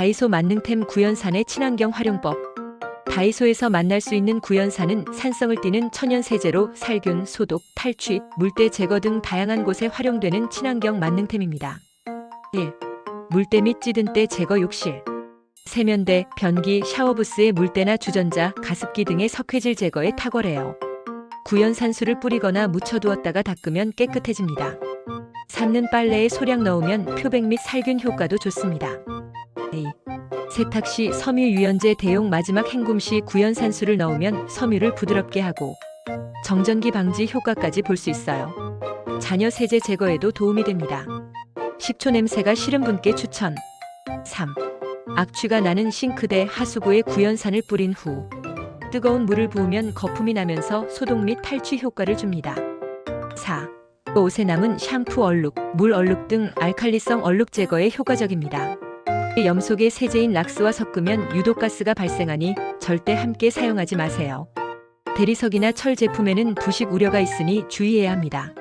다이소 만능템 구연산의 친환경 활용법. 다이소에서 만날 수 있는 구연산은 산성을 띠는 천연 세제로 살균, 소독, 탈취, 물때 제거 등 다양한 곳에 활용되는 친환경 만능템입니다. 1. 물때 및 찌든 때 제거 욕실. 세면대, 변기, 샤워부스의 물때나 주전자, 가습기 등의 석회질 제거에 탁월해요. 구연산수를 뿌리거나 묻혀두었다가 닦으면 깨끗해집니다. 삶는 빨래에 소량 넣으면 표백 및 살균 효과도 좋습니다. A. 세탁 시 섬유 유연제 대용 마지막 헹굼 시 구연산수를 넣으면 섬유를 부드럽게 하고 정전기 방지 효과까지 볼 수 있어요. 잔여 세제 제거에도 도움이 됩니다. 식초 냄새가 싫은 분께 추천. 3. 악취가 나는 싱크대 하수구에 구연산을 뿌린 후 뜨거운 물을 부으면 거품이 나면서 소독 및 탈취 효과를 줍니다. 4. 옷에 남은 샴푸 얼룩, 물 얼룩 등 알칼리성 얼룩 제거에 효과적입니다. 염속의 세제인 락스와 섞으면 유독가스가 발생하니 절대 함께 사용하지 마세요. 대리석이나 철 제품에는 부식 우려가 있으니 주의해야 합니다.